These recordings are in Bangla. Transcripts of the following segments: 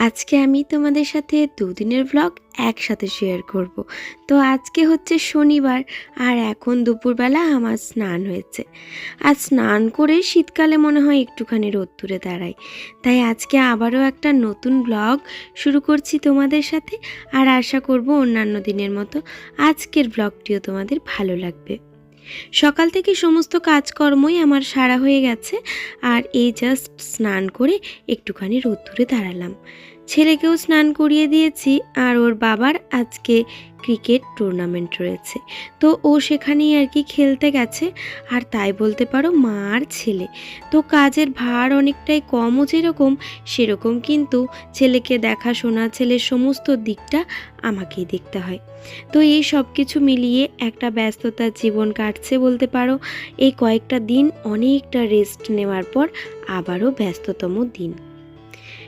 আজকে আমি তোমাদের সাথে দুদিনের ব্লগ একসাথে শেয়ার করব। তো আজকে হচ্ছে শনিবার আর এখন দুপুরবেলা আমার স্নান হয়েছে। আর স্নান করে শীতকালে মনে হয় একটুখানি রোদ রোদ্দুরে দাঁড়াই। তাই আজকে আবারও একটা নতুন ব্লগ শুরু করছি তোমাদের সাথে আর আশা করব অন্যান্য দিনের মতো আজকের ব্লগটিও তোমাদের ভালো লাগবে। সকাল থেকে সমস্ত কাজকর্মই আমার সারা হয়ে গেছে আর এই জাস্ট স্নান করে একটুখানি রোদ্দুরে দাঁড়ালাম। ছেলেকেও স্নান করিয়ে দিয়েছি আর ওর বাবার আজকে ক্রিকেট টুর্নামেন্ট রয়েছে। তো ও সেখানেই আর কি খেলতে গেছে। আর তাই বলতে পারো মা আর ছেলে। তো কাজের ভার অনেকটাই কমও যেরকম, সেরকম কিন্তু ছেলেকে দেখাশোনা, ছেলের সমস্ত দিকটা আমাকেই দেখতে হয়। তো এই সব কিছু মিলিয়ে একটা ব্যস্ততার জীবন কাটছে বলতে পারো। এই কয়েকটা দিন অনেকটা রেস্ট নেওয়ার পর আবারও ব্যস্ততম দিন।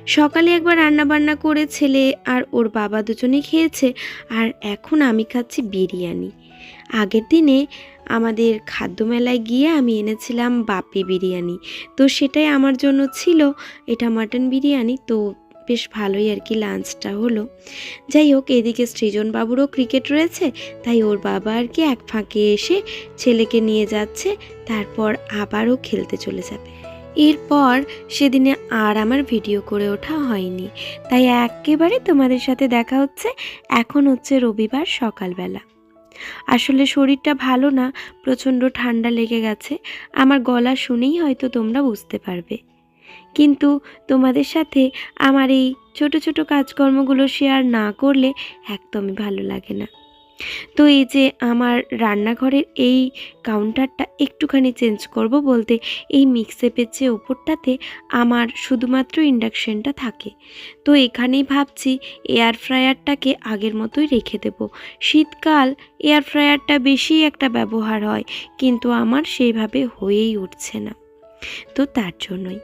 সকালে একবার রান্না বান্না করে ছেলে আর ওর বাবা দুজনেই খেয়েছে, আর এখন আমি খাচ্ছি বিরিয়ানি। আগের দিনে আমাদের খাদ্য মেলায় গিয়ে আমি এনেছিলাম বাপি বিরিয়ানি। তো সেটাই আমার জন্য ছিল, এটা মাটন বিরিয়ানি, তো বেশ ভালোই আর কি লাঞ্চটা হলো। যাই হোক, এদিকে সৃজনবাবুরও ক্রিকেট রয়েছে, তাই ওর বাবা আর কি এক ফাঁকে এসে ছেলেকে নিয়ে যাচ্ছে, তারপর আবারও খেলতে চলে যাবে। এরপর সেদিনে আর আমার ভিডিও করে ওঠা হয়নি। তাই একেবারে তোমাদের সাথে দেখা হচ্ছে এখন হচ্ছে রবিবার সকালবেলা। আসলে শরীরটা ভালো না, প্রচণ্ড ঠান্ডা লেগে গেছে। আমার গলা শুনেই হয়তো তোমরা বুঝতে পারবে। কিন্তু তোমাদের সাথে আমার এই ছোট ছোট কাজকর্মগুলো শেয়ার না করলে একদমই ভালো লাগে না। তো এই যে আমার রান্নাঘরের এই কাউন্টারটা একটুখানি চেঞ্জ করব বলতে এই মিক্সেপের যে ওপরটাতে আমার শুধুমাত্র ইন্ডাকশানটা থাকে। তো এখানেই ভাবছি এয়ার ফ্রায়ারটাকে আগের মতোই রেখে দেব। শীতকাল এয়ার ফ্রায়ারটা বেশি একটা ব্যবহার হয়, কিন্তু আমার সেইভাবে হয়েই উঠছে না। তো তার জন্যই।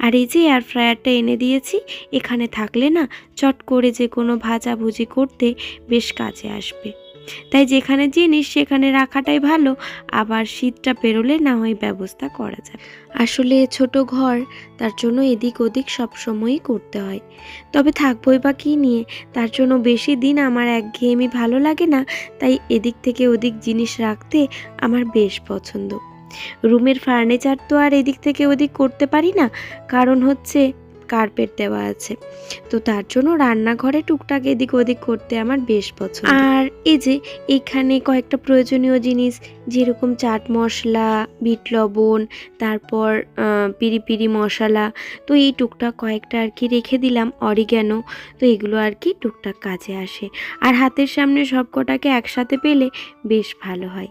আর এই যে এয়ার ফ্রায়ারটা এনে দিয়েছি, এখানে থাকলে না চট করে যে কোনো ভাজাভুজি করতে বেশ কাজে আসবে। তাই যেখানে জিনিস, সেখানে রাখাটাই ভালো। আবার শীতটা পেরোলে না হয় ব্যবস্থা করা যায়। আসলে ছোট ঘর, তার জন্য এদিক ওদিক সবসময়ই করতে হয়। তবে থাকবোই বা কী নিয়ে? তার জন্য বেশি দিন আমার একঘেয়েমি ভালো লাগে না, তাই এদিক থেকে ওদিক জিনিস রাখতে আমার বেশ পছন্দ। রুমের ফার্নিচার তো আর এদিক থেকে ওদিক করতে পারি না। কারণ হচ্ছে কার্পেট দেওয়া আছে। তো তার জন্য রান্নাঘরে টুকটাক এদিক ওদিক করতে আমার বেশ পছন্দ। আর এই যে এখানে কয়েকটা প্রয়োজনীয় জিনিস, যেরকম চাট মশলা, বিট লবণ, তারপর পিরি পিরি মশলা, তো এই টুকটাক কয়েকটা আর কি রেখে দিলাম অরিগ্যানো তো এগুলো আর কি টুকটাক কাজে আসে। আর হাতের সামনে সব কটাকে একসাথে পেলে বেশ ভালো হয়।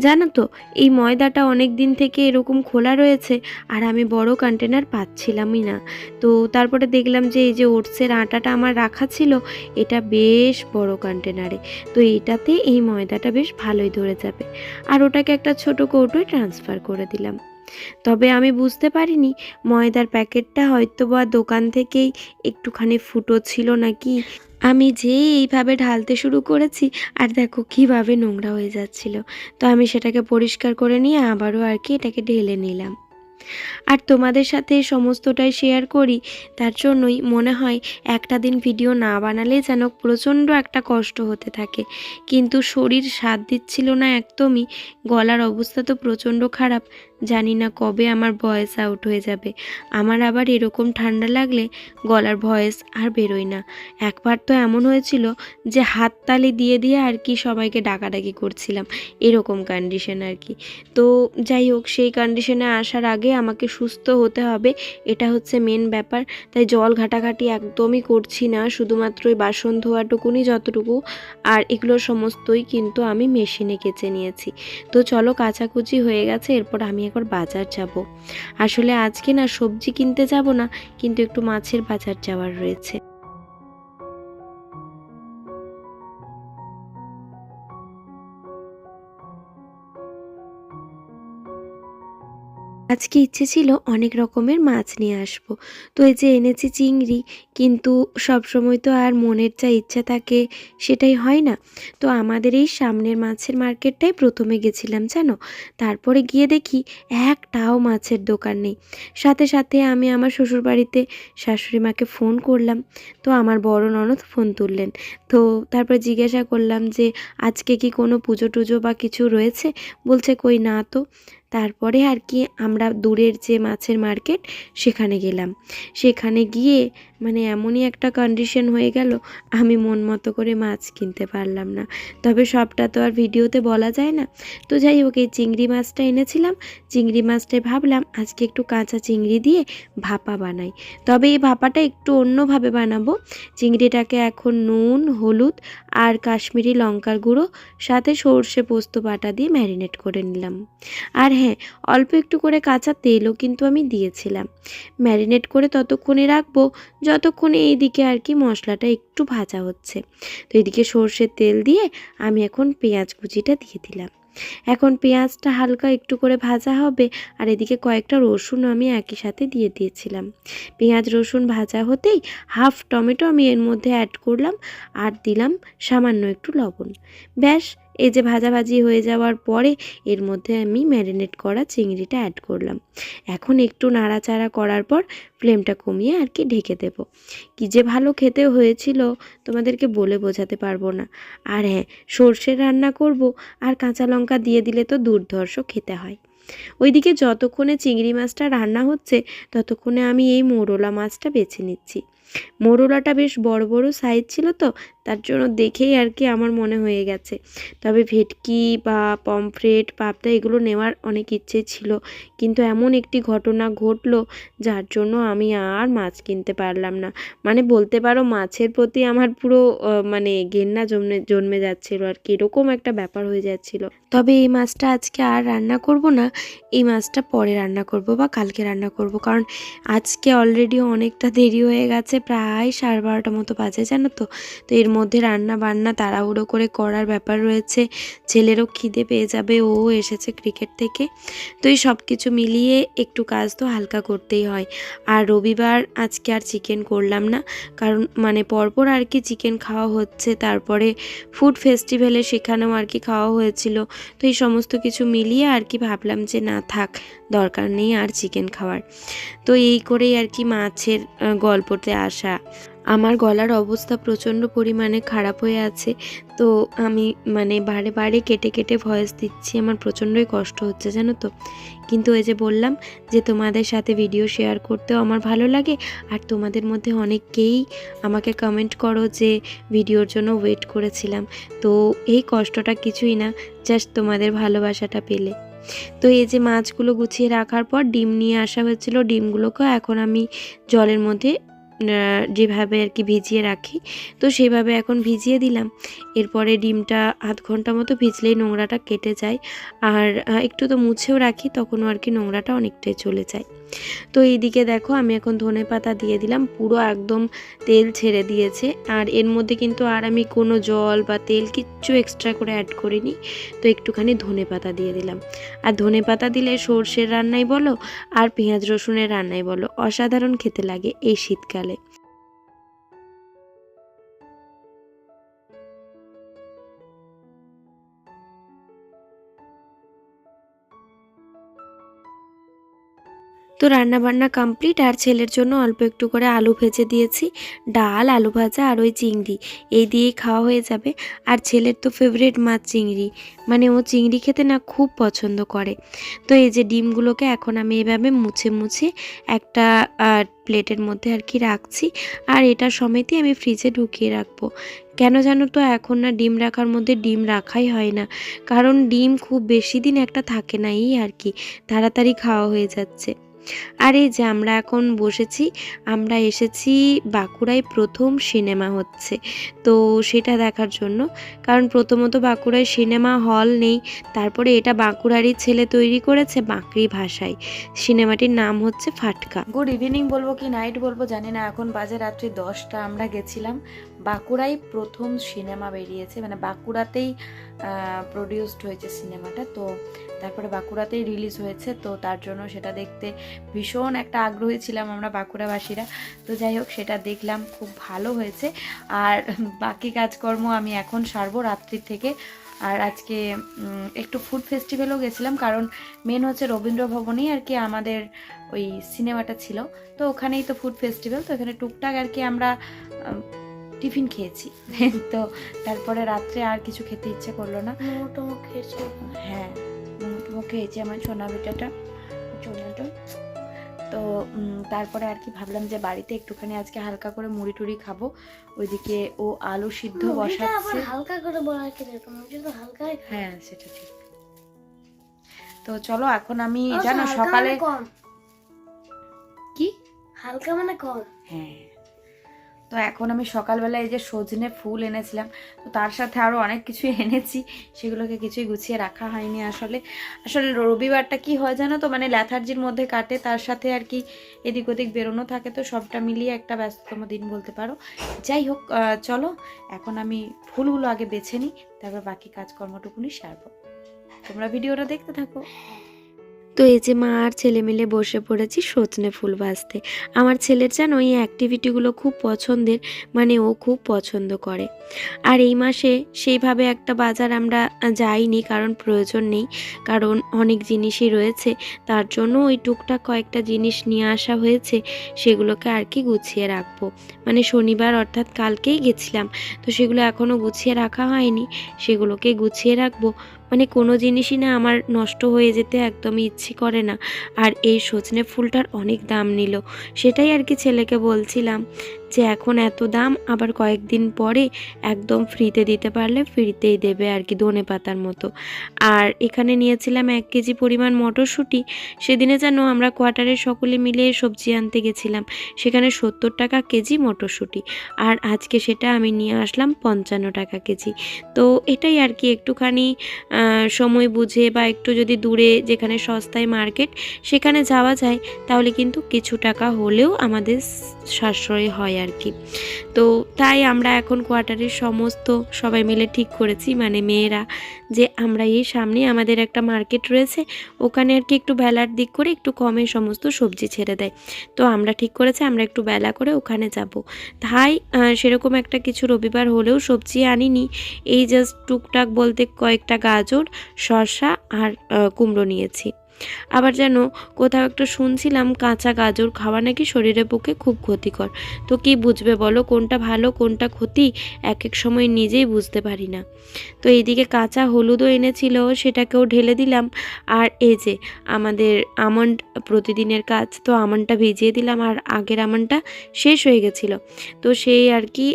জানো তো, এই ময়দাটা অনেক দিন থেকে এরকম খোলা রয়েছে আর আমি বড় কন্টেনার পাচ্ছিলামই না। তো তারপরে দেখলাম যে এই যে ওটসের আটাটা আমার রাখা ছিল, এটা বেশ বড় কন্টেনারে তো এটাতে এই ময়দাটা বেশ ভালোই ধরে যাবে। আর ওটাকে একটা ছোট কৌটোয় ট্রান্সফার করে দিলাম। তবে আমি বুঝতে পারিনি, ময়দার প্যাকেটটা হয়তো বা দোকান থেকেই একটুখানি ফুটো ছিল নাকি? আমি যে এইভাবে ঢালতে শুরু করেছি, আর দেখো কীভাবে নোংরা হয়ে যাচ্ছিল। তো আমি সেটাকে পরিষ্কার করে নিয়ে আবারও আর কি এটাকে ঢেলে নিলাম। আর তোমাদের সাথে সমস্তটাই শেয়ার করি, তার জন্যই মনে হয় একটা দিন ভিডিও না বানালে যেন প্রচণ্ড একটা কষ্ট হতে থাকে। কিন্তু শরীর সাথ দিচ্ছিল না একদমই, গলার অবস্থা তো প্রচণ্ড খারাপ জানি না কবে আমার ভয়েস আউট হয়ে যাবে। আমার আবার এরকম ঠান্ডা লাগলে গলার ভয়েস আর বেরোয় না। একবার তো এমন হয়েছিল যে হাততালি দিয়ে দিয়ে আর কি সবাইকে ডাকাডাকি করছিলাম, এরকম কন্ডিশন আর কি। তো যাই হোক, সেই কন্ডিশনে আসার আগে আমাকে সুস্থ হতে হবে, এটা হচ্ছে মেন ব্যাপার। তাই জল ঘাটাঘাটি একদমই করছি না, শুধুমাত্র ওই বাসন ধোয়াটুকুনি যতটুকু আর এগুলো সমস্তই কিন্তু আমি মেশিনে কেচে নিয়েছি। তো চলো কাচাকুচি হয়ে গেছে, এরপর আমি একবার বাজার যাব। আসলে আজকে না সবজি কিনতে যাব না, কিন্তু একটু মাছের বাজার যাওয়ার রয়েছে। আজকে ইচ্ছে ছিল অনেক রকমের মাছ নিয়ে আসব। তো এই যে এনেছি চিংড়ি, কিন্তু সব সময় তো আর মনের যা ইচ্ছা থাকে সেটাই হয় না। তো আমাদের এই সামনের মাছের মার্কেটটাই প্রথমে গেছিলাম, জানো? তারপরে গিয়ে দেখি একটাও মাছের দোকান নেই। সাথে সাথে আমি আমার শ্বশুরবাড়িতে শাশুড়ি মাকে ফোন করলাম। তো আমার বড় ননদ ফোন তুললেন। তো তারপর জিজ্ঞাসা করলাম যে, আজকে কি কোনো পুজো টুজো বা কিছু রয়েছে? বলছে, কই না তো। তারপরে আর কি আমরা দূরের যে মাছের মার্কেট সেখানে গেলাম। সেখানে গিয়ে মানে এমনই একটা কন্ডিশন হয়ে গেল, আমি মন মতো করে মাছ কিনতে পারলাম না। তবে সবটা তো আর ভিডিওতে বলা যায় না। তো যাই হোক, এই চিংড়ি মাছটা এনেছিলাম। চিংড়ি মাছটায় ভাবলাম, আজকে একটু কাঁচা চিংড়ি দিয়ে ভাপা বানাই। তবে এই ভাপাটা একটু অন্যভাবে বানাবো। চিংড়িটাকে এখন নুন, হলুদ আর কাশ্মীরি লঙ্কার গুঁড়ো, সাথে সর্ষে পোস্ত বাটা দিয়ে ম্যারিনেট করে নিলাম। আর হ্যাঁ অল্প একটু করে কাঁচা তেলও কিন্তু আমি দিয়েছিলাম। ম্যারিনেট করে ততক্ষণে রাখব। যতক্ষণে এইদিকে আর কি মশলাটা একটু ভাজা হচ্ছে। তো এদিকে সর্ষের তেল দিয়ে আমি এখন পেঁয়াজ কুচিটা দিয়ে দিলাম। এখন পেঁয়াজটা হালকা একটু করে ভাজা হবে আর এদিকে কয়েকটা রসুন আমি একই সাথে দিয়ে দিয়েছিলাম। পেঁয়াজ রসুন ভাজা হতেই হাফ টমেটো আমি এর মধ্যে অ্যাড করলাম আর দিলাম সামান্য একটু লবণ। ব্যাস এই যে ভাজাভাজি হয়ে যাওয়ার পরে এর মধ্যে আমি ম্যারিনেট করা চিংড়িটা অ্যাড করলাম। এখন একটু নাড়াচাড়া করার পর ফ্লেমটা কমিয়ে আর কি ঢেকে দেব। কি যে ভালো খেতে হয়েছিল, তোমাদেরকে বলে বোঝাতে পারব না। আর হ্যাঁ সর্ষের রান্না করব আর কাঁচা লঙ্কা দিয়ে দিলে তো দুর্ধর্ষ খেতে হয়। ওইদিকে যতক্ষণে চিংড়ি মাছটা রান্না হচ্ছে, ততক্ষণে আমি এই মোরলা মাছটা বেছে নিচ্ছি। মোরলাটা বেশ বড় বড় সাইজ ছিল তো, তার জন্য দেখেই আর কি আমার মনে হয়ে গেছে। তবে ভেটকি বা পমফ্রেট পাবদা এগুলো নেওয়ার অনেক ইচ্ছে ছিল। কিন্তু এমন একটি ঘটনা ঘটলো, যার জন্য আমি আর মাছ কিনতে পারলাম না। মানে বলতে পারো মাছের প্রতি আমার পুরো মানে ঘেন্না জন্মে জন্মে যাচ্ছিল আর কি, এরকম একটা ব্যাপার হয়ে যাচ্ছিল। তবে এই মাছটা আজকে আর রান্না করব না, এই মাছটা পরে রান্না করব বা কালকে রান্না করব, কারণ আজকে অলরেডি অনেকটা দেরি হয়ে গেছে। প্রায় সাড়ে বারোটা মতো বাজে, জানো তো? তো এর মধ্যে রান্না বান্না তাড়াহুড়ো করে করার ব্যাপার রয়েছে। ছেলেরও খিদে পেয়ে যাবে, ও এসেছে ক্রিকেট থেকে। তো এই সব কিছু মিলিয়ে একটু কাজ তো হালকা করতেই হয়। আর রবিবার আজকে আর চিকেন করলাম না। কারণ মানে পরপর আর কি চিকেন খাওয়া হচ্ছে। তারপরে ফুড ফেস্টিভ্যালে সেখানেও আর কি খাওয়া হয়েছিল। তো এই সমস্ত কিছু মিলিয়ে আর কি ভাবলাম যে না থাক, দরকার নেই আর চিকেন খাওয়ার। তো এই করেই আর কি মাছের গল্পতে আসা আমার গলার অবস্থা প্রচণ্ড পরিমাণে খারাপ হয়ে আছে, তো আমি মানে বারে বারে কেটে কেটে ভয়েস দিচ্ছি। আমার প্রচণ্ডই কষ্ট হচ্ছে, জানো তো। কিন্তু এই যে বললাম যে তোমাদের সাথে ভিডিও শেয়ার করতেও আমার ভালো লাগে, আর তোমাদের মধ্যে অনেককেই আমাকে কমেন্ট করো যে ভিডিওর জন্য ওয়েট করেছিলাম। তো এই কষ্টটা কিছুই না জাস্ট তোমাদের ভালোবাসাটা পেলে। তো এই যে মাছগুলো গুছিয়ে রাখার পর ডিম নিয়ে আসা হয়েছিল ডিমগুলোকে এখন আমি জলের মধ্যে যেভাবে আর কি ভিজিয়ে রাখি, তো সেভাবে এখন ভিজিয়ে দিলাম। এরপরে ডিমটা আধ ঘণ্টা মতো ভিজলেই নোংরাটা কেটে যায়। আর একটু তো মুছেও রাখি, তখনও আর কি নোংরাটা অনেকটাই চলে যায়। তো এইদিকে দেখো, আমি এখন ধনে পাতা দিয়ে দিলাম, পুরো একদম তেল ছেড়ে দিয়েছে। আর এর মধ্যে কিন্তু আর আমি কোনো জল বা তেল কিচ্ছু এক্সট্রা করে অ্যাড করিনি, তো একটুখানি ধনে পাতা দিয়ে দিলাম। আর ধনে পাতা দিলে সর্ষের রান্নাই বলো, আর পেঁয়াজ রসুনের রান্নাই বলো, অসাধারণ খেতে লাগে এই শীতকালে। তো রান্না বান্না কমপ্লিট আর ছেলের জন্য অল্প একটু করে আলু ভেজে দিয়েছি, ডাল, আলু ভাজা, আর ওই চিংড়ি। এই দিয়েই খাওয়া হয়ে যাবে। আর ছেলের তো ফেভারিট মাছ চিংড়ি। মানে ও চিংড়ি খেতে না খুব পছন্দ করে। তো এই যে ডিমগুলোকে এখন আমি এভাবে মুছে মুছে একটা প্লেটের মধ্যে আর কি রাখছি। আর এটা সমেতই আমি ফ্রিজে ঢুকিয়ে রাখব। কেন জানো তো, এখন না ডিম রাখার মধ্যে ডিম রাখাই হয় না। কারণ ডিম খুব বেশি দিন একটা থাকে না, এই আর কি। তাড়াতাড়ি খাওয়া হয়ে যাচ্ছে। আর এই যে আমরা এখন বসেছি, আমরা এসেছি বাঁকুড়ায় প্রথম সিনেমা হচ্ছে। তো সেটা দেখার জন্য, কারণ প্রথমত বাঁকুড়ায় সিনেমা হল নেই, তারপরে এটা বাঁকুড়ারই ছেলে তৈরি করেছে বাঁকড়ি ভাষায়। সিনেমাটির নাম হচ্ছে ফাটকা। গুড ইভিনিং বলব কি নাইট বলব, জানি না, এখন বাজে রাত্রি দশটা, আমরা গেছিলাম। বাঁকুড়ায় প্রথম সিনেমা বেরিয়েছে মানে বাঁকুড়াতেই প্রডিউসড হয়েছে সিনেমাটা, তো তারপরে বাঁকুড়াতেই রিলিজ হয়েছে তো তার জন্য সেটা দেখতে ভীষণ একটা আগ্রহী ছিলাম আমরা বাঁকুড়াবাসীরা। তো যাই হোক সেটা দেখলাম খুব ভালো হয়েছে। আর বাকি কাজকর্ম আমি এখন সারবো রাত্রির থেকে। আর আজকে একটু ফুড ফেস্টিভ্যালও গেছিলাম কারণ মেন হচ্ছে রবীন্দ্র ভবনেই আর কি আমাদের ওই সিনেমাটা ছিল। তো ওখানেই তো ফুড ফেস্টিভ্যাল তো এখানে টুকটাক আর কি আমরা টিফিন খেয়েছি। তো তারপরে রাত্রে আর কিছু খেতে ইচ্ছে করল না। হ্যাঁ। মোমো খেয়েছি আমার সোনা বেটাটা সোনাটা তো তারপরে আর কি ভাবলাম যে বাড়িতে একটুখানি আজকে হালকা করে মুড়ি টুড়ি খাব। ওইদিকে ও আলু সিদ্ধ বসাচ্ছে। হালকা করে বলা কি তো হ্যাঁ সেটা ঠিক। তো চলো এখন আমি অবশ্য জানো সকালে মানে কি? হালকা মানে কম। হ্যাঁ। তো এখন আমি সকালবেলা এই যে সজনে ফুল এনেছিলাম, তো তার সাথে আরও অনেক কিছু এনেছি, সেগুলোকে কিছুই গুছিয়ে রাখা হয়নি আসলে। আসলে রবিবারটা কি হয় জানো তো মানে ল্যাথার্জির মধ্যে কাটে, তার সাথে আর কি এদিক ওদিক বেরোনো থাকে, তো সবটা মিলিয়ে একটা ব্যস্ততম দিন বলতে পারো। যাই হোক চলো, এখন আমি ফুলগুলো আগে বেছে নিই, তারপর বাকি কাজকর্মটুকুনি সারবো। তোমরা ভিডিওটা দেখতে থাকো। তো এই যে মা আর ছেলে মিলে বসে পড়েছি সজনে ফুল বাজতে আমার ছেলের যেন এই অ্যাক্টিভিটিগুলো খুব পছন্দের মানে ও খুব পছন্দ করে। আর এই মাসে সেইভাবে একটা বাজার আমরা যাইনি, কারণ প্রয়োজন নেই, কারণ অনেক জিনিসই রয়েছে। তার জন্য ওই টুকটাক কয়েকটা জিনিস নিয়ে আসা হয়েছে, সেগুলোকে আর কি গুছিয়ে রাখব। মানে শনিবার অর্থাৎ কালকেই গেছিলাম, তো সেগুলো এখনও গুছিয়ে রাখা হয়নি, সেগুলোকে গুছিয়ে রাখব। মানে কোনো জিনিসই না আমার নষ্ট হয়ে যেতে একদমই ইচ্ছে করে না। আর এই সজনে ফুলটার অনেক দাম নিল। সেটাই আর কি ছেলেকে বলছিলাম। যে এখন এত দাম, আবার কয়েকদিন পরে একদম ফ্রিতে দিতে পারলে ফ্রিতেই দেবে আর কি, ধনে পাতার মতো। আর এখানে নিয়েছিলাম এক কেজি পরিমাণ মটরশুঁটি। সেদিনে যেন আমরা কোয়ার্টারের সকলে মিলে সবজি আনতে গেছিলাম। সেখানে সত্তর টাকা কেজি মটরশুঁটি। আর আজকে সেটা আমি নিয়ে আসলাম পঞ্চান্ন টাকা কেজি। তো এটাই আর কি একটুখানি সময় বুঝে বা একটু যদি দূরে যেখানে সস্তায় মার্কেট সেখানে যাওয়া যায়, তাহলে কিন্তু কিছু টাকা হলেও আমাদের সাশ্রয় হয় আর কি তো তাই আমরা এখন কোয়ার্টারের সমস্ত সবাই মিলে ঠিক করেছি মানে মেয়েরা যে আমরা এই সামনে আমাদের একটা মার্কেট রয়েছে, ওখানে আর কি একটু বেলার দিক করে একটু কমে সমস্ত সবজি ছেড়ে দেয়। তো আমরা ঠিক করেছি, আমরা একটু বেলা করে ওখানে যাব। তাই সেরকম একটা কিছু রবিবার হলেও সবজি আনিনি। এই জাস্ট টুকটাক বলতে কয়েকটা গাজর, শসা আর কুমড়ো নিয়েছি। আবার যেন কোথাও একটা শুনছিলাম কাঁচা গাজর খাওয়া নাকি শরীরের পক্ষে খুব ক্ষতিকর। তো কি বুঝবে বলো? কোনটা ভালো, কোনটা ক্ষতি? এক এক সময় নিজেই বুঝতে পারি না। তো এইদিকে কাঁচা হলুদও এনেছিল, সেটাকেও ঢেলে দিলাম। আর এই যে আমাদের আমন্ড প্রতিদিনের কাজ, তো আমন্ডটা ভিজিয়ে দিলাম আর আগের আমন্ডটা শেষ হয়ে গেছিল। তো সেই আর কি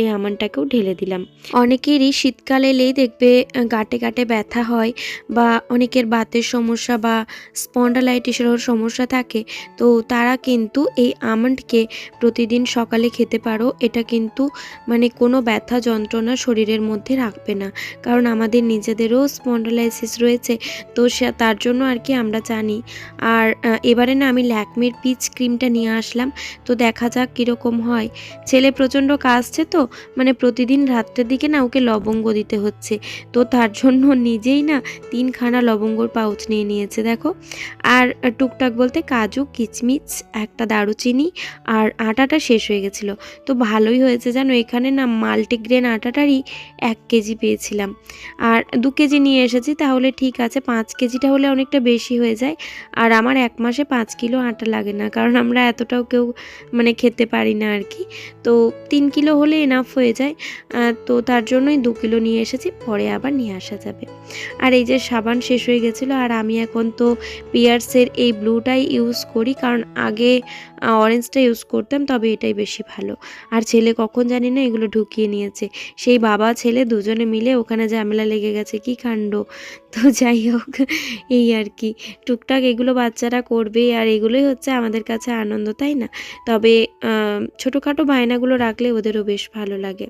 এই আমন্ডটাকেও ঢেলে দিলাম। অনেকেরই শীতকাল এলেই দেখবে গাঁটে গাঁটে ব্যথা হয় বা অনেকের বাতের সমস্যা বা স্পন্ডালাইটিসেরও সমস্যা থাকে, তো তারা কিন্তু এই আমন্ডকে প্রতিদিন সকালে খেতে পারো। এটা কিন্তু মানে কোনো ব্যথা যন্ত্রণা শরীরের মধ্যে রাখবে না। কারণ আমাদের নিজেদেরও স্পন্ডালাইসিস রয়েছে, তো তার জন্য আর কি আমরা জানি। আর এবারে না আমি ল্যাকমির পিচ ক্রিমটা নিয়ে আসলাম, তো দেখা যাক কীরকম হয়। ছেলে প্রচণ্ড কাশছে তো মানে প্রতিদিন রাত্রের দিকে না ওকে লবঙ্গ দিতে হচ্ছে, তো তার জন্য নিজেই না তিনখানা লবঙ্গর পাউচ নিয়ে নিয়েছে। দেখো। আর টুকটাক বলতে কাজু, কিচমিচ, একটা দারুচিনি আর আটাটা শেষ হয়ে গেছিল। তো ভালোই হয়েছে জানো, এখানে না মাল্টিগ্রেন আটাটারই এক কেজি পেয়েছিলাম। আর দু কেজি নিয়ে এসেছি, তাহলে ঠিক আছে, পাঁচ কেজিটা হলে অনেকটা বেশি হয়ে যায়। আর আমার এক মাসে পাঁচ কিলো আটা লাগে না, কারণ আমরা এতটাও কেউ মানে খেতে পারি না আর কি। তো তিন কিলো হলে এনাফ হয়ে যায়। তো তার জন্যই দু কিলো নিয়ে এসেছি, পরে আবার নিয়ে আসা যাবে। আর এই যে সাবান শেষ হয়ে গেছিল, আর আমি এখন তো পিয়ার্সের এই ব্লুটাই ইউজ করি, কারণ আগে অরেঞ্জটা ইউজ করতাম, তবে এটাই বেশি ভালো। আর ছেলে কখন জানি না এগুলো ঢুকিয়ে নিয়েছে। সেই বাবা, ছেলে দুজনে মিলে ওখানে ঝামেলা লেগে গেছে, কি কাণ্ড? তো যাই হোক, এই আর কি। টুকটাক এগুলো বাচ্চারা করবে আর এগুলোই হচ্ছে আমাদের কাছে আনন্দ, তাই না? তবে ছোটোখাটো বায়নাগুলো রাখলে ওদেরও বেশ ভালো লাগে।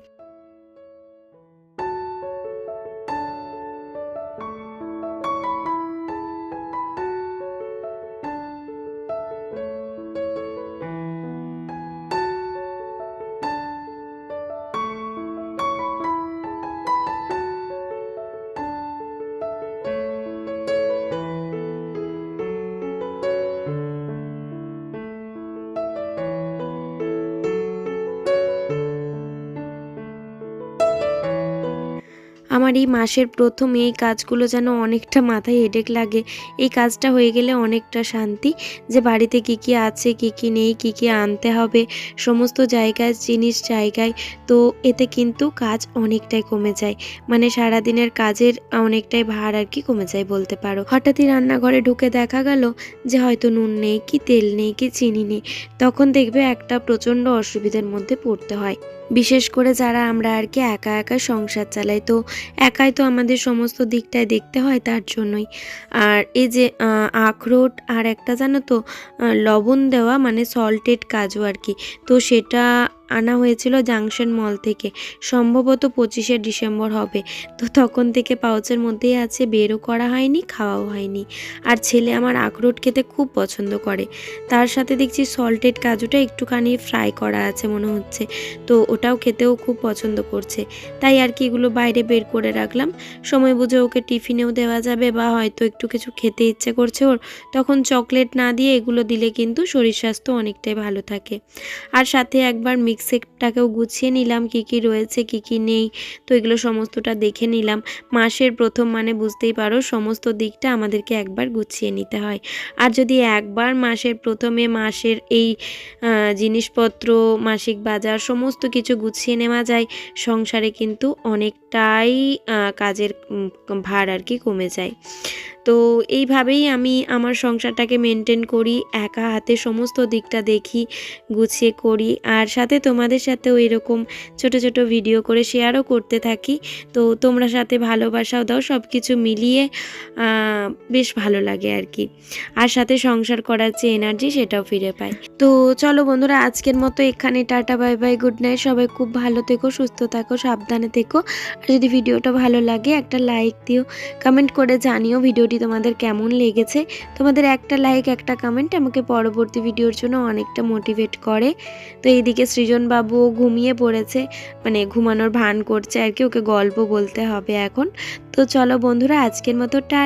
আমার এই মাসের প্রথম এই কাজগুলো যেন অনেকটা মাথায় হেডেক লাগে। এই কাজটা হয়ে গেলে অনেকটা শান্তি যে বাড়িতে কি কি আছে, কি কি নেই, কি কি আনতে হবে, সমস্ত জায়গায়, জিনিস জায়গায়। তো এতে কিন্তু কাজ অনেকটাই কমে যায়। মানে সারাদিনের কাজের অনেকটাই ভার আর কি কমে যায় বলতে পারো। হঠাৎই রান্নাঘরে ঢুকে দেখা গেল যে হয়তো নুন নেই, কি তেল নেই, কি চিনি নেই। তখন দেখবে একটা প্রচণ্ড অসুবিধার মধ্যে পড়তে হয়। বিশেষ করে যারা আমরা আর কি একা একা সংসার চালাই, তো একাই তো আমাদের সমস্ত দিকটাই দেখতে হয় তার জন্যই। আর এই যে আখরোট আর একটা জানো তো লবণ দেওয়া মানে সল্টেড কাজু আর কি, তো সেটা আনা হয়েছিল জাংশন মল থেকে। সম্ভবত পঁচিশে ডিসেম্বর হবে। তো তখন থেকে পাউচের মধ্যেই আছে, বেরও করা হয়নি, খাওয়াও হয়নি। আর ছেলে আমার আখরোট খেতে খুব পছন্দ করে। তার সাথে দেখছি সল্টেড কাজুটা একটুখানি ফ্রাই করা আছে মনে হচ্ছে। তো ওটাও খেতেও খুব পছন্দ করছে। তাই আর কি এগুলো বাইরে বের করে রাখলাম। সময় বুঝে ওকে টিফিনেও দেওয়া যাবে বা হয়তো একটু কিছু খেতে ইচ্ছে করছে ওর। তখন চকলেট না দিয়ে এগুলো দিলে কিন্তু শরীর স্বাস্থ্য অনেকটাই ভালো থাকে। আর সাথে একবার মিক্সেরটাকেও গুছিয়ে নিলাম, কি কি রয়েছে, কি কি নেই, তো এগুলো সমস্তটা দেখে নিলাম। মাসের প্রথম মানে বুঝতেই পারো, সমস্ত দিকটা আমাদেরকে একবার গুছিয়ে নিতে হয়। আর যদি একবার মাসের প্রথমে মাসের এই জিনিসপত্র, মাসিক বাজার সমস্ত কিছু গুছিয়ে নেওয়া যায়, সংসারে কিন্তু অনেকটাই কাজের ভার আর কি কমে যায়। তো এইভাবেই আমি আমার সংসারটাকে মেনটেন করি, একা হাতে সমস্ত দিকটা দেখি, গুছিয়ে করি, আর সাথে তোমাদের সাথেও এরকম ছোট ছোট ভিডিও করে শেয়ারও করতে থাকি। তো তোমরা সাথে ভালোবাসাও দাও সব কিছু মিলিয়ে বেশ ভালো লাগে আর কি আর সাথে সংসার করার যে এনার্জি সেটাও ফিরে পাই। তো চলো বন্ধুরা, আজকের মতো এখানে tata bye bye good night সবাই খুব ভালো থেকো, সুস্থ থাকো, সাবধানে থেকো। আর যদি ভিডিওটা ভালো লাগে, একটা লাইক দিও। কমেন্ট করে জানিও ভিডিওটি তোমাদের কেমন লেগেছে। তোমাদের একটা লাইক একটা কমেন্ট আমাকে পরবর্তী ভিডিওর জন্য অনেকটা মোটিভেট করে। তো এইদিকে সৃজন বাবু ঘুমিয়ে পড়েছে মানে ঘুমানোর ভান করছে আর কি, ওকে গল্প বলতে হবে এখন। তো চলো বন্ধুরা, আজকের মতো টাটা।